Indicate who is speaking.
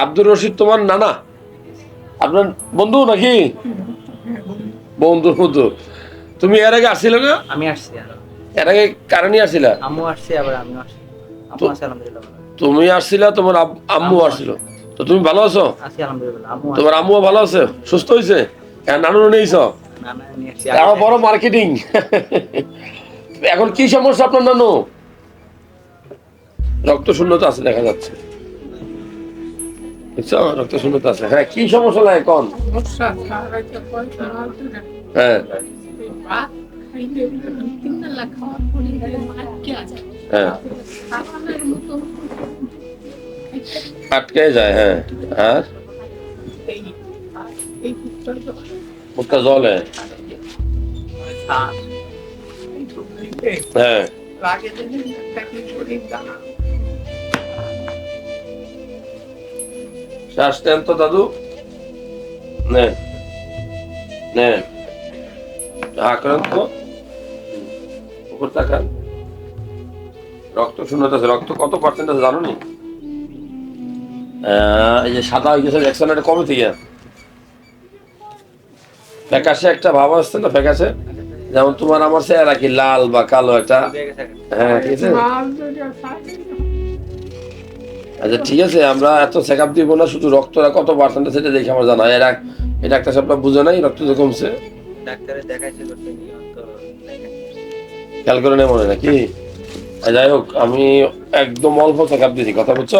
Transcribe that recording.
Speaker 1: আব্দুর রশিদ তোমার নানা? আপনার বন্ধু নাকি? বন্ধু বন্ধু তুমি এর আগে আসছিলে না?
Speaker 2: আমি আসছি
Speaker 1: এর আগে কারণে আসছিলা?
Speaker 2: আম্মু আসছে আবার আমিও আসছি। আম্মু আছে আলহামদুলিল্লাহ ভালো।
Speaker 1: তুমি আসছিলা তোমার আম্মু আসছিল। তো তুমি ভালো আছো?
Speaker 2: আছি আলহামদুলিল্লাহ আম্মু
Speaker 1: তোমার আম্মুও ভালো আছে? সুস্থ হয়েছে নানু নিয়েছ
Speaker 2: নানা নিয়ে আসছি।
Speaker 1: বড় মার্কেটিং এখন কি সমস্যা আপনার নানু? রক্ত শূন্যতা আছে দেখা যাচ্ছে। বুঝছ? রক্ত শূন্যতা আছে। হ্যাঁ কি সমস্যা লাগে এখন
Speaker 3: সমস্যা খাওয়াইতে পয়সা মারতে না
Speaker 1: হ্যাঁ।
Speaker 3: আটকে
Speaker 1: হ্যাঁ। আটকে যায় হ্যাঁ। আর? মুখটা জলে। হ্যাঁ। নেন তো দাদু নে নে হা উপর তাকান রক্ত শূন্যতা আছে রক্ত কত পার্সেন্ট আছে জানো নি আহ, এই যে সাদা হয়ে গেছে দেখছেন এটা কবে থেকে ফ্যাকাশে একটা ভাব আসছে না ফ্যাকাশে যেমন তোমার আমার চেহারা কি লাল বা কালো একটা হ্যাঁ ঠিক আছে আচ্ছা ঠিক আছে আমরা এত চেক আপ দিব না শুধু রক্তটা কত পার্সেন্ট সেটা দেখে আমার জানা। এরা এই ডাক্তার সাহেবটা বুঝে নাই রক্ত যে কমছে।
Speaker 2: ডাক্তারে দেখাইছিল তো
Speaker 1: খেয়াল করে নেই মনে নাকি? আর যাই হোক আমি একদম অল্প চেক আপ দিয়েছি কথা বুঝছ?